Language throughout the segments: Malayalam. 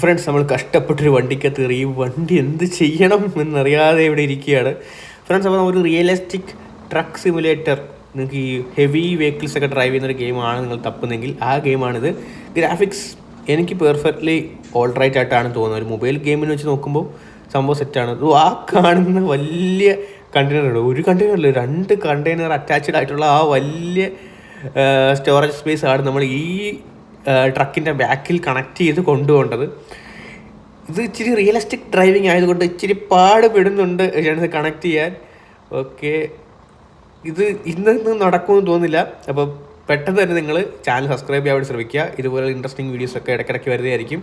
ഫ്രണ്ട്സ് നമ്മൾ കഷ്ടപ്പെട്ടൊരു വണ്ടിക്കകത്ത് കയറി ഈ വണ്ടി എന്ത് ചെയ്യണം എന്നറിയാതെ ഇവിടെ ഇരിക്കുകയാണ്. ഫ്രണ്ട്സ് അപ്പോൾ ഒരു റിയലിസ്റ്റിക് ട്രക്ക് സിമുലേറ്റർ നിങ്ങൾക്ക് ഈ ഹെവി വെഹിക്കിൾസ് ഒക്കെ ഡ്രൈവ് ചെയ്യുന്ന ഒരു ഗെയിമാണ് നിങ്ങൾ തപ്പുന്നെങ്കിൽ. ആ ഗെയിമാണിത് ഗ്രാഫിക്സ് എനിക്ക് പെർഫെക്റ്റ്ലി ഓൾ റൈറ്റ് ആയിട്ടാണ് തോന്നുന്നത്. ഒരു മൊബൈൽ ഗെയിമിന് വെച്ച് നോക്കുമ്പോൾ സംഭവം സെറ്റാണ് ആ കാണുന്ന വലിയ കണ്ടെയ്നർ ഒരു കണ്ടെയ്നറിൽ രണ്ട് കണ്ടെയ്നർ അറ്റാച്ച്ഡ് ആയിട്ടുള്ള ആ വലിയ സ്റ്റോറേജ് സ്പേസ് ആണ് നമ്മൾ ഈ ട്രക്കിന്റെ ബാക്കിൽ കണക്ട് ചെയ്ത് കൊണ്ടുപോകേണ്ടത്. ഇത് ഇച്ചിരി റിയലിസ്റ്റിക് ഡ്രൈവിംഗ് ആയതുകൊണ്ട് ഇച്ചിരി പാടുപെടുന്നുണ്ട് ഇത് കണക്ട് ചെയ്യാൻ. ഓക്കെ ഇത് ഇന്ന് നടക്കുമെന്ന് തോന്നുന്നില്ല. അപ്പോൾ പെട്ടെന്ന് തന്നെ നിങ്ങൾ ചാനൽ സബ്സ്ക്രൈബ് ചെയ്യാൻ വേണ്ടി ശ്രമിക്കുക. ഇതുപോലെ ഇൻട്രസ്റ്റിംഗ് വീഡിയോസ് ഒക്കെ ഇടയ്ക്കിടയ്ക്ക് വരുന്നതായിരിക്കും.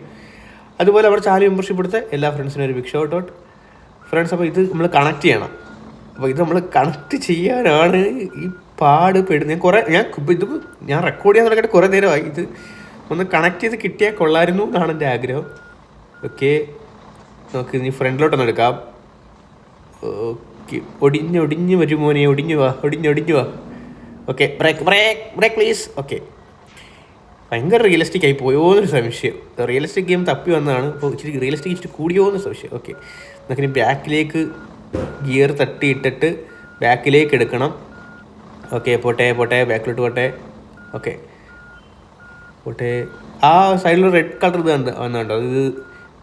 അതുപോലെ നമ്മുടെ ചാനൽ മെമ്പർഷിപ്പ് എടുത്ത് എല്ലാ ഫ്രണ്ട്സിനും ഒരു ബിഗ് ഷോട്ട് ഔട്ട് ഫ്രണ്ട്സ് അപ്പോൾ ഇത് നമ്മൾ കണക്ട് ചെയ്യണം. അപ്പോൾ ഇത് നമ്മൾ കണക്ട് ചെയ്യാനാണ് ഈ പാട് പെടുന്നത് ഞാൻ കുറേ ഞാൻ ഇത് ഞാൻ റെക്കോർഡ് ചെയ്യാൻ തുടങ്ങിയിട്ട് കുറേ നേരമായി. ഇത് ഒന്ന് കണക്ട് ചെയ്ത് കിട്ടിയാൽ കൊള്ളായിരുന്നു എന്നാണ് എന്റെ ആഗ്രഹം. ഓക്കെ നമുക്ക് ഇനി ഫ്രണ്ടിലോട്ടൊന്ന് എടുക്കാം. ഓക്കെ ഒടിഞ്ഞ് ഒടിഞ്ഞ് വരും മോനെ ഒടിഞ്ഞു വാ ഒടിഞ്ഞ് ഒടിഞ്ഞു വാ. Okay break break break please okay ഭയങ്കര റിയലിസ്റ്റിക് ആയി പോയോ എന്നൊരു സംശയം റിയലിസ്റ്റിക് ഗെയിം തപ്പി വന്നതാണ്. അപ്പോൾ ഇച്ചിരി റിയലിസ്റ്റിക് ഇച്ചിരി കൂടിയോ എന്നൊരു സംശയം ഓക്കെ നമുക്കിനി ബാക്കിലേക്ക് ഗിയർ തട്ടിയിട്ടിട്ട് ബാക്കിലേക്ക് എടുക്കണം. ഓക്കെ പോട്ടെ പോട്ടെ ബാക്കിലോട്ട് പോട്ടെ. ഓക്കെ പോട്ടെ. ആ സൈഡിൽ റെഡ് കളർ ഇത് കണ്ട് വന്നുണ്ടോ ഇത്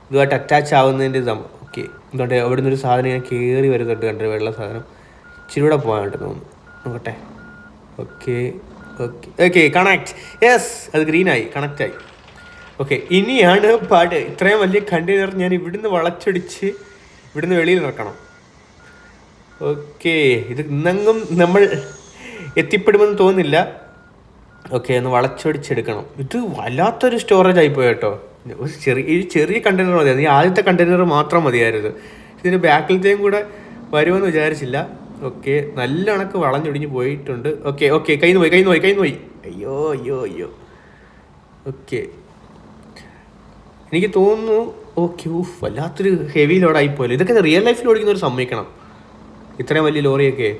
ഇതുമായിട്ട് അറ്റാച്ച് ആവുന്നതിന്റെ ഇതാണ് ഓക്കെ എന്തുകൊണ്ട് അവിടെ നിന്നൊരു സാധനം ഇങ്ങനെ കയറി വരുന്നുണ്ട് കണ്ടത് വെള്ള സാധനം. ഇച്ചിരി കൂടെ പോകാനായിട്ട് തോന്നുന്നു. നോക്കട്ടെ. Okay okay okay connect yes അത് ഗ്രീനായി കണക്റ്റായി ഓക്കെ ഇനിയാണ് പാട്. ഇത്രയും വലിയ കണ്ടെയ്നർ ഞാൻ ഇവിടുന്ന് വളച്ചൊടിച്ച് ഇവിടുന്ന് വെളിയിൽ നിറക്കണം ഓക്കെ ഇത് ഇന്നെങ്ങും നമ്മൾ എത്തിപ്പെടുമെന്ന് തോന്നുന്നില്ല. ഓക്കെ ഒന്ന് വളച്ചൊടിച്ചെടുക്കണം. ഇത് വല്ലാത്തൊരു സ്റ്റോറേജ് ആയിപ്പോയി കേട്ടോ. ഒരു ചെറിയ ഈ ചെറിയ കണ്ടെയ്നർ മതിയായിരുന്നു ഈ ആദ്യത്തെ കണ്ടെയ്നർ മാത്രം മതിയായിരുന്നു. ഇതിന് ബാക്കിലത്തെയും കൂടെ വരുമെന്ന് വിചാരിച്ചില്ല. ഓക്കെ നല്ല കണക്ക് വളഞ്ഞൊടിഞ്ഞ് പോയിട്ടുണ്ട്. ഓക്കെ ഓക്കെ കൈന്ന് പോയി കൈന്ന് പോയി കൈന്ന് പോയി. അയ്യോ അയ്യോ അയ്യോ. ഓക്കെ. എനിക്ക് തോന്നുന്നു ഓക്കെ ഊഫ് വല്ലാത്തൊരു ഹെവി ലോഡായി പോയല്ലോ. ഇതൊക്കെ റിയൽ ലൈഫിൽ ഓടിക്കുന്നവർ സമ്മതിക്കണം. ഇത്രയും വലിയ ലോറിയൊക്കെ.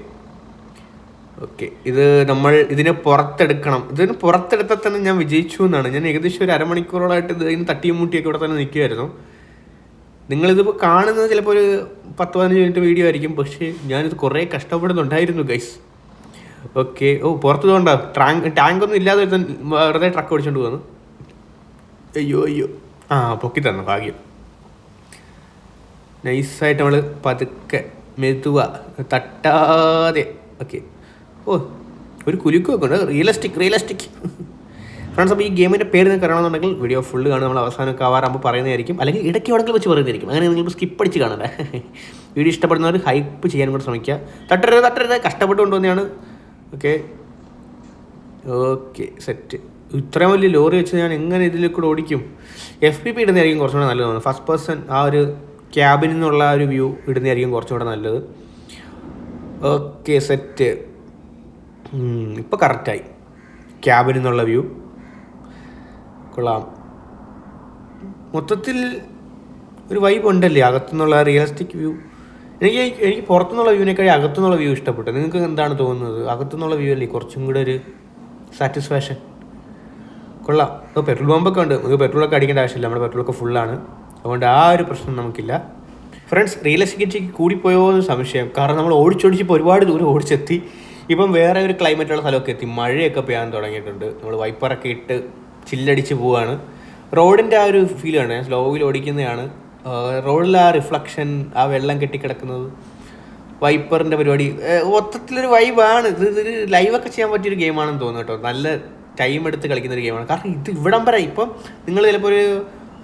ഓക്കെ ഇത് നമ്മൾ ഇതിനെ പുറത്തെടുക്കണം. ഇതിന് പുറത്തെടുത്താൽ തന്നെ ഞാൻ വിജയിച്ചു എന്നാണ്. ഞാൻ ഏകദേശം ഒരു അരമണിക്കൂറോളായിട്ട് ഇത് ഇതിന് തട്ടിയും മുട്ടിയൊക്കെ ഇവിടെ തന്നെ നിൽക്കുമായിരുന്നു നിങ്ങളിതിപ്പോൾ കാണുന്നത് ചിലപ്പോൾ ഒരു പത്ത് പതിനഞ്ച് മിനിറ്റ് വീഡിയോ ആയിരിക്കും. പക്ഷേ ഞാനിത് കുറേ കഷ്ടപ്പെടുന്നുണ്ടായിരുന്നു ഗൈസ് ഓക്കെ ഓ പുറത്ത് തോണ്ട ടാങ്ക് ടാങ്കൊന്നും ഇല്ലാതെ ഒരുത്തൻ വെറുതെ ട്രക്ക് ഓടിച്ചോണ്ട് പോകുന്നു അയ്യോ അയ്യോ. ആ പൊക്കി തന്നു ഭാഗ്യം. നൈസായിട്ട് നമ്മൾ പതുക്കെ മെതുവ തട്ടാതെ. ഓക്കെ ഓ ഒരു കുലുക്കൊക്കെ ഉണ്ട് റിയലിസ്റ്റിക് റിയലിസ്റ്റിക് ഫ്രണ്ട്സ് അപ്പോൾ ഈ ഗെയിമിന്റെ പേര് നിങ്ങൾക്ക് അറിയണമെന്നുണ്ടെങ്കിൽ വീഡിയോ ഫുള്ള് കാണും. നമ്മൾ അവസാനമൊക്കെ ആവാറാകുമ്പോൾ പറയുന്നതായിരിക്കും. അല്ലെങ്കിൽ ഇടയ്ക്ക് എവിടെങ്കിലും വെച്ച് പറയുന്നതായിരിക്കും. അങ്ങനെ നിങ്ങൾ സ്കിപ്പ് അടിച്ച് കാണണ്ടേ? വീഡിയോ ഇഷ്ടപ്പെടുന്നവർ ഹൈപ്പ് ചെയ്യാൻ കൂടെ ശ്രമിക്കുക. തട്ടരുത് തട്ടരുത്. കഷ്ടപ്പെട്ട് കൊണ്ടുവന്നെയാണ് ഓക്കെ ഓക്കെ സെറ്റ് ഇത്രയും വലിയ ലോറി വെച്ച് ഞാൻ എങ്ങനെ ഇതിൽ കൂടെ ഓടിക്കും? എഫ് പി പി ഇടുന്നതായിരിക്കും കുറച്ചുകൂടെ നല്ലത് തോന്നുന്നു. ഫസ്റ്റ് പേഴ്സൺ ആ ഒരു ക്യാബിൽ നിന്നുള്ള ആ ഒരു വ്യൂ ഇടുന്നതായിരിക്കും കുറച്ചുകൂടെ നല്ലത്. ഓക്കെ സെറ്റ് ഇപ്പോൾ കറക്റ്റായി ക്യാബിൽ നിന്നുള്ള വ്യൂ കൊള്ളാം. മൊത്തത്തിൽ ഒരു വൈബ് ഉണ്ടല്ലേ? അകത്തുനിന്നുള്ള റിയലിസ്റ്റിക് വ്യൂ എനിക്ക് എനിക്ക് പുറത്തുനിന്നുള്ള വ്യൂവിനേക്കാൾ അകത്തുനിന്നുള്ള വ്യൂ ഇഷ്ടപ്പെട്ടു. നിങ്ങൾക്ക് എന്താണ് തോന്നുന്നത്? അകത്തുനിന്നുള്ള വ്യൂ അല്ലേ? കുറച്ചും കൂടെ ഒരു സാറ്റിസ്ഫാക്ഷൻ കൊള്ളാം. ഇപ്പോൾ പെട്രോൾ പമ്പൊക്കെ ഉണ്ട്. നമുക്ക് പെട്രോളൊക്കെ അടിക്കേണ്ട ആവശ്യമില്ല. നമ്മുടെ പെട്രോളൊക്കെ ഫുള്ളാണ് അതുകൊണ്ട് ആ ഒരു പ്രശ്നം നമുക്കില്ല. ഫ്രണ്ട്സ് റിയൽ എസ്റ്റേറ്റ് കൂടിപ്പോയോ എന്ന് സംശയം. കാരണം നമ്മൾ ഓടിച്ചോടിച്ചിപ്പോൾ ഒരുപാട് ദൂരം ഓടിച്ചെത്തി. ഇപ്പം വേറെ ഒരു ക്ലൈമറ്റുള്ള സ്ഥലമൊക്കെ എത്തി. മഴയൊക്കെ പെയ്യാൻ തുടങ്ങിയിട്ടുണ്ട്. നമ്മൾ വൈപ്പറൊക്കെ ഇട്ട് ചില്ലടിച്ച് പോവുകയാണ് റോഡിന്റെ ആ ഒരു ഫീൽ ആണ് സ്ലോവിൽ ഓടിക്കുന്നതാണ്. റോഡിൽ ആ റിഫ്ലക്ഷൻ ആ വെള്ളം കെട്ടിക്കിടക്കുന്നത് വൈപ്പറിന്റെ പരിപാടി മൊത്തത്തിലൊരു വൈബാണ് ഇത് ഇത് ലൈവൊക്കെ ചെയ്യാൻ പറ്റിയൊരു ഗെയിമാണെന്ന് തോന്നുന്നു കേട്ടോ. നല്ല ടൈം എടുത്ത് കളിക്കുന്ന ഒരു ഗെയിമാണ് കാരണം ഇത് ഇവിടം വരെ ഇപ്പം നിങ്ങൾ ചിലപ്പോൾ ഒരു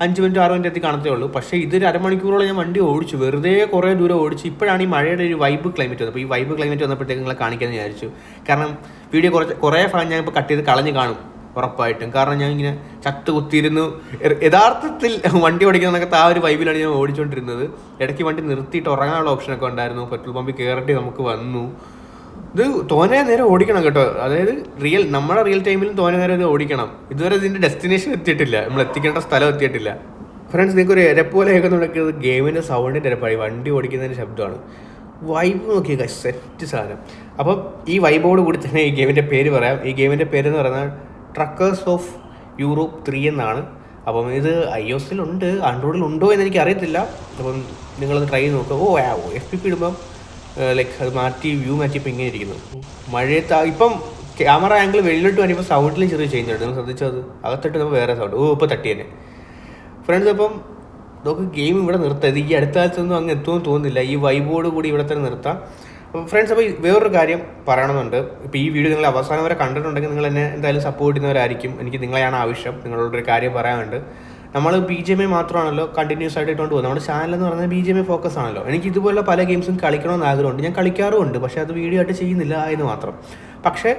അഞ്ച് മിനിറ്റ് ആറ് മിനിറ്റ് എത്തി കാണത്തേ ഉള്ളൂ. പക്ഷേ ഇതൊരു അരമണിക്കൂറോളം ഞാൻ വണ്ടി ഓടിച്ചു. വെറുതെ കുറേ ദൂരം ഓടിച്ചു ഇപ്പോഴാണ് ഈ മഴയുടെ ഒരു വൈബ് ക്ലൈമറ്റ് വന്നത്. അപ്പോൾ ഈ വൈബ് ക്ലൈമറ്റ് വന്നപ്പോഴത്തേക്ക് നിങ്ങളെ കാണിക്കാമെന്ന് വിചാരിച്ചു. കാരണം വീഡിയോ കുറച്ച് കുറേ ഭാഗം ഞാൻ ഇപ്പോൾ കട്ട് ചെയ്ത് കളഞ്ഞ് കാണും ഉറപ്പായിട്ടും. കാരണം ഞാൻ ഇങ്ങനെ ചത്ത് കുത്തിയിരുന്നു. യഥാർത്ഥത്തിൽ വണ്ടി ഓടിക്കുന്നതൊക്കെ ആ ഒരു വൈബിലാണ് ഞാൻ ഓടിച്ചുകൊണ്ടിരുന്നത് ഇടയ്ക്ക് വണ്ടി നിർത്തിയിട്ട് ഉറങ്ങാനുള്ള ഓപ്ഷനൊക്കെ ഉണ്ടായിരുന്നു. പെട്രോൾ പമ്പിൽ കയറിയിട്ട് നമുക്ക് വന്നു. ഇത് തോനെ നേരം ഓടിക്കണം കേട്ടോ. അതായത് റിയൽ നമ്മുടെ റിയൽ ടൈമിലും തോനെ നേരം ഇത് ഓടിക്കണം. ഇതുവരെ ഇതിന്റെ ഡെസ്റ്റിനേഷൻ എത്തിയിട്ടില്ല. നമ്മൾ എത്തിക്കേണ്ട സ്ഥലം എത്തിയിട്ടില്ല. ഫ്രണ്ട്സ് നിങ്ങൾക്ക് ഒരു എരപ്പോലെ നടക്കുന്നത് ഗെയിമിന്റെ സൗണ്ടിന്റെ എരപ്പായി. വണ്ടി ഓടിക്കുന്നതിന്റെ ശബ്ദമാണ്. വൈബ് നോക്കിയ സെറ്റ് സാധനം. അപ്പം ഈ വൈബോട് കൂടി തന്നെ ഈ ഗെയിമിന്റെ പേര് പറയാം. ഈ ഗെയിമിന്റെ പേര് എന്ന് പറയുന്നത് ട്രക്കേഴ്സ് ഓഫ് യൂറോപ്പ് ത്രീ എന്നാണ്. അപ്പം ഇത് ഐ ഒ എസിലുണ്ട് ആൻഡ്രോയിഡിലുണ്ടോ എന്ന് എനിക്ക് അറിയത്തില്ല അപ്പം നിങ്ങളത് ട്രൈ ചെയ്ത് നോക്കുക ഓ എഫ് പി പി ഇടുമ്പം ലൈക്ക് അത് മാറ്റി വ്യൂ മാറ്റിയപ്പോൾ ഇങ്ങനെ ഇരിക്കുന്നു മഴയത്ത് ഇപ്പം ക്യാമറ ആംഗിൾ വെളിയിലോട്ട് വരുമ്പോൾ സൗണ്ടിലും ചെറിയ ചേഞ്ച് ഉണ്ട്. ശ്രദ്ധിച്ചത് അകത്തിട്ട് നമ്മൾ വേറെ സൗണ്ട് ഓ ഇപ്പോൾ തട്ടി തന്നെ. ഫ്രണ്ട്സ് അപ്പം നമുക്ക് ഗെയിം ഇവിടെ നിർത്താം. ഈ അടുത്ത കാലത്തൊന്നും അങ്ങ് എത്തുമെന്ന് തോന്നുന്നില്ല. ഈ വൈബോട് കൂടി ഇവിടെ തന്നെ നിർത്താം. അപ്പോൾ ഫ്രണ്ട്സ് അപ്പോൾ വേറൊരു കാര്യം പറയണമെന്നുണ്ട്. ഇപ്പോൾ ഈ വീഡിയോ നിങ്ങൾ അവസാനം വരെ കണ്ടിട്ടുണ്ടെങ്കിൽ നിങ്ങൾ എന്നെ എന്തായാലും സപ്പോർട്ട് ചെയ്യുന്നവരായിരിക്കും. എനിക്ക് നിങ്ങളെയാണ് ആവശ്യം. നിങ്ങളോടൊരു കാര്യം പറയാനുണ്ട്. നമ്മൾ ബി ജി എം ഐ മാത്രമാണല്ലോ കണ്ടിന്യൂസ് ആയിട്ട് ഇട്ടുകൊണ്ട് പോകുന്നത് നമ്മുടെ ചാനൽ എന്ന് പറയുന്നത് B G M I focus ആണല്ലോ. എനിക്ക് ഇതുപോലെ പല ഗെയിംസും കളിക്കണമെന്ന് ആഗ്രഹമുണ്ട്. ഞാൻ കളിക്കാറുമുണ്ട്. പക്ഷേ അത് വീഡിയോ ആയിട്ട് ചെയ്യുന്നില്ല എന്ന് മാത്രം. പക്ഷേ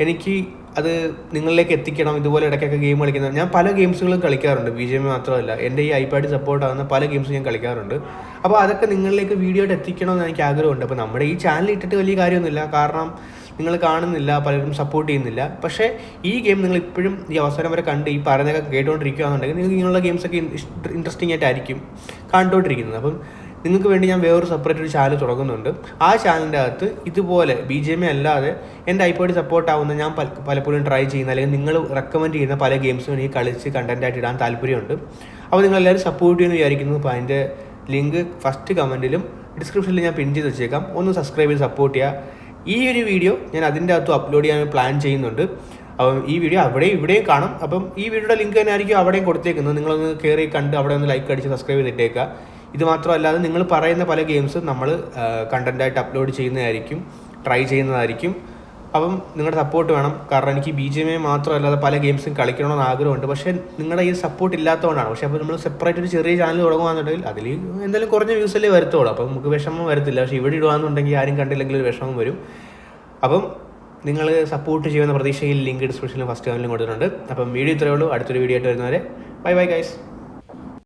എനിക്ക് അത് നിങ്ങളിലേക്ക് എത്തിക്കണം. ഇതുപോലെ ഇടയ്ക്കൊക്കെ ഗെയിം കളിക്കുന്നത് ഞാൻ പല ഗെയിംസുകളും കളിക്കാറുണ്ട്. ബി ജെ എം മാത്രമല്ല. എന്റെ ഈ ഐപാഡ് സപ്പോർട്ട് ആകുന്ന പല ഗെയിംസും ഞാൻ കളിക്കാറുണ്ട്. അപ്പോൾ അതൊക്കെ നിങ്ങളിലേക്ക് വീഡിയോ ആയിട്ട് എത്തിക്കണമെന്ന് എനിക്ക് ആഗ്രഹമുണ്ട്. അപ്പോൾ നമ്മുടെ ഈ ചാനൽ ഇട്ടിട്ട് വലിയ കാര്യമൊന്നുമില്ല. കാരണം നിങ്ങൾ കാണുന്നില്ല പലരും സപ്പോർട്ട് ചെയ്യുന്നില്ല. പക്ഷേ ഈ ഗെയിം നിങ്ങൾ ഇപ്പോഴും ഈ അവസരം വരെ കണ്ട് ഈ പറയുന്നതൊക്കെ കേട്ടുകൊണ്ടിരിക്കുകയാണെന്നുണ്ടെങ്കിൽ നിങ്ങൾക്ക് ഇങ്ങനെയുള്ള ഗെയിംസൊക്കെ ഇൻട്രസ്റ്റിംഗ് ആയിട്ടായിരിക്കും കണ്ടുകൊണ്ടിരിക്കുന്നത് അപ്പം നിങ്ങൾക്ക് വേണ്ടി ഞാൻ വേറൊരു സെപ്പറേറ്റ് ഒരു ചാനൽ തുടങ്ങുന്നുണ്ട്. ആ ചാനലിന്റെ അകത്ത് ഇതുപോലെ ബി ജെ എം അല്ലാതെ എന്റെ ഐപോഡ് സപ്പോർട്ട് ആവുന്ന ഞാൻ പല- പലപ്പോഴും ട്രൈ ചെയ്യുന്ന അല്ലെങ്കിൽ നിങ്ങൾ റെക്കമെൻഡ് ചെയ്യുന്ന പല ഗെയിംസും എനിക്ക് കളിച്ച് കണ്ടന്റായിട്ട് ഇടാൻ താല്പര്യമുണ്ട്. അപ്പോൾ നിങ്ങൾ എല്ലാവരും സപ്പോർട്ട് ചെയ്യുമെന്ന് വിചാരിക്കുന്നു. അപ്പോൾ അതിന്റെ ലിങ്ക് ഫസ്റ്റ് കമന്റിലും ഡിസ്ക്രിപ്ഷനിൽ ഞാൻ പിൻ ചെയ്ത് വെച്ചേക്കാം. ഒന്ന് സബ്സ്ക്രൈബ് ചെയ്ത് സപ്പോർട്ട് ചെയ്യുക. ഈ ഒരു വീഡിയോ ഞാൻ അതിന്റെ അകത്ത് അപ്ലോഡ് ചെയ്യാൻ പ്ലാൻ ചെയ്യുന്നുണ്ട്. അപ്പം ഈ വീഡിയോ അവിടെയും ഇവിടെയും കാണും. അപ്പം ഈ വീഡിയോയുടെ ലിങ്ക് തന്നെ ആയിരിക്കും അവിടെയും കൊടുത്തേക്കുന്നത്. നിങ്ങളൊന്ന് കയറി കണ്ട് അവിടെ ഒന്ന് ലൈക്ക് അടിച്ച് സബ്സ്ക്രൈബ് ചെയ്തിട്ടേക്കുക ഇത് മാത്രമല്ലാതെ നിങ്ങൾ പറയുന്ന പല ഗെയിംസും നമ്മൾ കണ്ടന്റായിട്ട് അപ്ലോഡ് ചെയ്യുന്നതായിരിക്കും ട്രൈ ചെയ്യുന്നതായിരിക്കും. അപ്പം നിങ്ങളുടെ സപ്പോർട്ട് വേണം. കാരണം എനിക്ക് ബി ജി എം മാത്രമല്ലാതെ പല ഗെയിംസും കളിക്കണമെന്ന് ആഗ്രഹമുണ്ട്. പക്ഷേ നിങ്ങളുടെ ഈ സപ്പോർട്ട് ഇല്ലാത്തതുകൊണ്ടാണ്. പക്ഷേ അപ്പോൾ നമ്മൾ സെപ്പറേറ്റ് ഒരു ചെറിയ ചാനൽ തുടങ്ങുകയാണെന്നുണ്ടെങ്കിൽ അതിൽ എന്തായാലും കുറഞ്ഞ വ്യൂസല്ലേ വരത്തുള്ളൂ. അപ്പം നമുക്ക് വിഷമം വരത്തില്ല. പക്ഷേ ഇവിടെ ഇടുകയാണെന്നുണ്ടെങ്കിൽ ആരും കണ്ടില്ലെങ്കിൽ ഒരു വിഷമം വരും. അപ്പം നിങ്ങൾ സപ്പോർട്ട് ചെയ്യുന്ന പ്രതീക്ഷയിൽ ലിങ്ക് ഡിസ്ക്രിപ്ഷനിൽ ഫസ്റ്റ് കമന്റിലും കൊടുത്തിട്ടുണ്ട്. അപ്പം വീഡിയോ ഇത്രയേ ഉള്ളൂ. അടുത്തൊരു വീഡിയോ ആയിട്ട് വരുന്നവരെ. Bye bye guys